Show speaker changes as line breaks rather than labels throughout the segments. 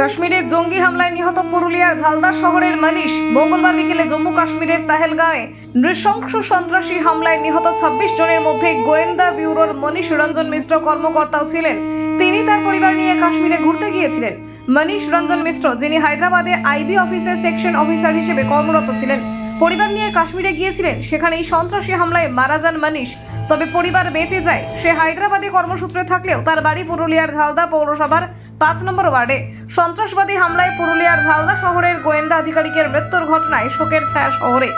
কাশ্মীরের জঙ্গি হামলায় নিহত পুরুলিয়ার ঝালদা শহরের মানিশ মঙ্গলবার বিকেলে জম্মু কাশ্মীরের পেহেলগাঁয়ে নৃশংস সন্ত্রাসী হামলায় নিহত ছাব্বিশ জনের মধ্যে গোয়েন্দা ব্যুরোর মনীষ রঞ্জন মিশ্র কর্মকর্তাও ছিলেন। তিনি তার পরিবার নিয়ে কাশ্মীরে ঘুরতে গিয়েছিলেন। মনীষ রঞ্জন মিশ্র, যিনি হায়দ্রাবাদে আইবি অফিসের সেকশন অফিসার হিসেবে কর্মরত ছিলেন। পরিবার নিয়ে কাশ্মীরে গিয়েছিলেন। সেখানে এই সন্ত্রাসী হামলায় মারা যান মনীষ তবে পরিবার বেঁচে যায়। সে হায়দ্রাবাদে কর্মসূত্রে থাকলেও তার বাড়ি পুরুলিয়ার ঝালদা পৌরসভার পাঁচ নম্বর ওয়ার্ডে। সন্ত্রাসবাদী হামলায় পুরুলিয়ার ঝালদা শহরের গোয়েন্দা আধিকারিকের মৃত্যুর ঘটনায় শোকের ছায়া শহরে।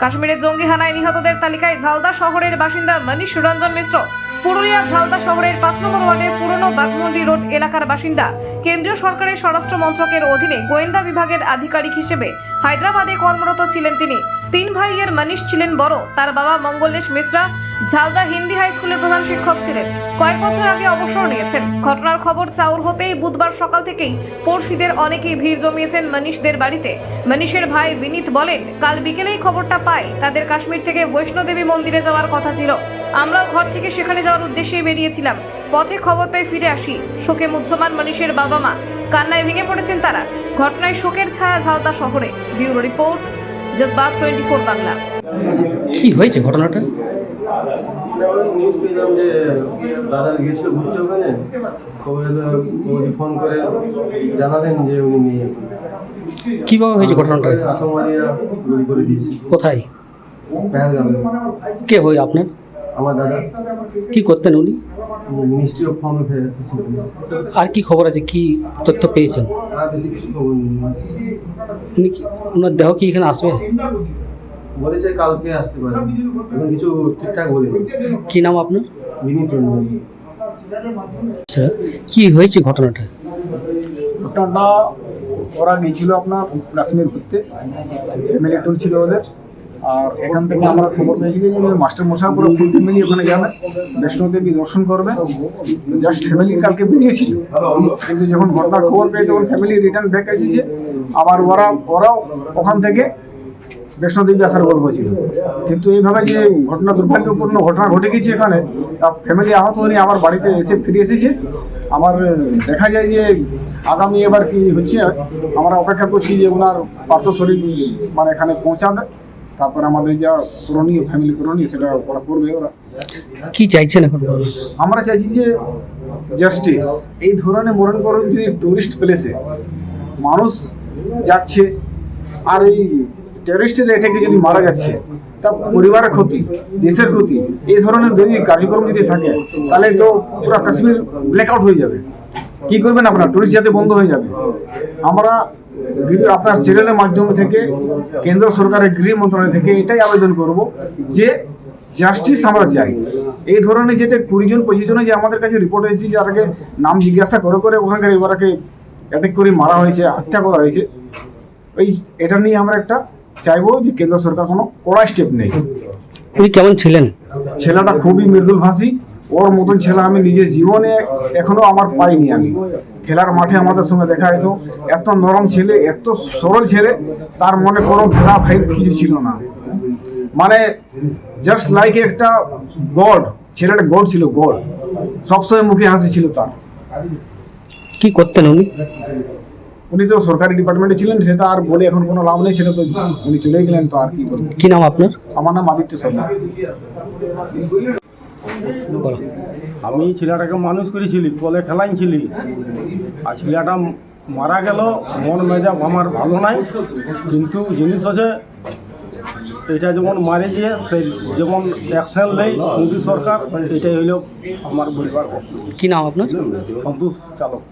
কাশ্মীরের জঙ্গি হানায় নিহতদের তালিকায় ঝালদা শহরের বাসিন্দা মনীষ রঞ্জন মিশ্র পুরুলিয়া ঝালদা শহরের পাঁচ নম্বর ওয়ার্ডের পুরনো বাগমন্ডি রোড এলাকার বাসিন্দা। কেন্দ্রীয় সরকারের স্বরাষ্ট্র মন্ত্রকের অধীনে গোয়েন্দা বিভাগের আধিকারিক হিসেবে হায়দ্রাবাদে কর্মরত ছিলেন তিনি। তিন ভাইয়ের মনীষ ছিলেন বড়, তার বাবা মঙ্গলেশ মিশ্রা, ঝালদা হিন্দি হাই স্কুলের প্রধান শিক্ষক ছিলেন। কয়েক বছর আগে অবসর নিয়েছেন। ঘটনার খবর চাউর হতেই বুধবার সকাল থেকেই পড়শিদের অনেকেই ভিড় জমিয়েছেন মনীষদের বাড়িতে। মনীষের ভাই বিনীত বলেন, কাল বিকেলেই খবরটা পাই তাদের কাশ্মীর থেকে বৈষ্ণোদেবী মন্দিরে যাওয়ার কথা ছিল। আমরাও ঘর থেকে সেখানে যাওয়ার উদ্দেশ্যে বেরিয়েছিলাম। পথে খবর পেয়ে ফিরে আসি। শোকে মুহ্যমান মনীষের বাবা মা কান্নায় ভেঙে পড়েছেন তারা। ঘটনায় শোকের ছায়া ঝালদা শহরে। Bureau report Jazbaat twenty four Bangla.
কি হয়েছে ঘটনাটা?
নিউজ পেলাম যে দাদা গিয়েছিল ঘুরতে ওখানে খবরে মোদি ফোন করে জানালেন যে উনি নেই
কীভাবে হয়েছে ঘটনাটা?
আতঙ্কবাদীরা গুলি করে দিয়েছে।
কোথায়? কে হই আপনার?
আমার দাদা।
কি করতেন উনি?
মিনিস্ট্রি অফ হোম অ্যাফেয়ার্স
আর কি খবর আছে? কি তথ্য পেয়েছেন?
আর বেশি কিছু খবর নেই
উনি কি ওনার দেহ কি এখানে আসবে?
বলেছে কালকে আসতে পারে। এখন কিছু ঠিকঠাক বলিনি
কি নাম আপনার?
বিনীত রঞ্জন
আচ্ছা কি হয়েছে ঘটনাটা?
ঘটনাটা ওরা গিয়েছিল আপনার কাশ্মীর ঘুরতে। ফ্যামিলি ট্যুর ছিল ওদের। আর এখান থেকে আমরা খবর পেয়েছিলাম যে মাস্টার মশাই পুরো ফুল ফ্যামিলি ওখানে যাবে বৈষ্ণোদেবী দর্শন করবে। জাস্ট ফ্যামিলি কালকে বেরিয়েছিল। কিন্তু যখন ঘটনার খবর পেয়ে তখন ফ্যামিলি রিটার্ন ব্যাক এসেছে। আবার ওরা, ওরাও ওখান থেকে বৈষ্ণোদেবী আসার গল্প ছিল কিন্তু এইভাবে যে ঘটনা, দুর্ভাগ্যপূর্ণ ঘটনা ঘটে গেছে এখানে ফ্যামিলি আহত হয়ে আমার বাড়িতে এসে ফিরে এসেছে। আমার দেখা যায় যে আগামী এবার কি হচ্ছে, আমরা অপেক্ষা করছি যে ওনার পার্থ শরীর মানে এখানে পৌঁছাবে। তারপর আমাদের যা করণীয় ফ্যামিলি করণীয় সেটা ওরা করবে ওরা।
কি চাইছেন এখন?
আমরা চাইছি যে জাস্টিস এই ধরনের মরণ করণ যদি টুরিস্ট প্লেসে মানুষ যাচ্ছে আর এই টেররিস্টের অ্যাটাকে যদি মারা যাচ্ছে তা পরিবারের ক্ষতি দেশের ক্ষতি এই ধরনের যদি কার্যক্রম যদি থাকে তাহলে তো পুরো কাশ্মীর ব্ল্যাকআউট হয়ে যাবে। কি করবেন আপনার? টুরিস্ট যাতে বন্ধ হয়ে যাবে। আমরা আপনার চ্যানেলের মাধ্যম থেকে কেন্দ্র সরকারের গৃহ মন্ত্রণালয় থেকে এটাই আবেদন করব যে জাস্টিস আমরা চাই। এই ধরনের যেটা কুড়ি জন পঁচিশ জনে যে আমাদের কাছে রিপোর্ট এসেছে যারাকে নাম জিজ্ঞাসা করে করে ওখানকার এবারকে অ্যাটাক করে মারা হয়েছে হত্যা করা হয়েছে ওই এটা নিয়ে আমরা একটা চাইব যে কেন্দ্র সরকার কোনো কড়া স্টেপ নেই।
উনি কেমন ছিলেন?
ছেলেটা খুবই মৃদুল ভাষী ওর মতন ছেলে আমি নিজের জীবনে এখনও আমার পাইনি আমি। খেলার মাঠে আমাদের সঙ্গে দেখা যেত এত নরম ছেলে এত সরল ছেলে তার মনে কোনো ভেদা ভাই কিছু ছিল না। মানে জাস্ট লাইক একটা গড ছেলেটা গড ছিল গড সবসময় মুখে হাসি ছিল তার।
কি করতেন উনি?
উনি তো সরকারি ডিপার্টমেন্টে ছিলেন সেটা আর বলে এখন কোনো লাভ নেই সেটা তো উনি চলে গেলেন তো আর কি
কি নাম আপনার?
আমার নাম আদিত্য শর্মা।
বলো
আমি ছেলেটাকে মানুষ করেছিলি বলে খেলাইছিলি। আর ছেলেটা মারা গেল মন মেজাব আমার ভালো নাই। কিন্তু জিনিস আছে এটা যেমন মারে গিয়ে সেই যেমন অ্যাকশন নেই মোদী সরকার এটাই হইল আমার বলবার
কি নাম আপনার?
সন্তোষ চালক।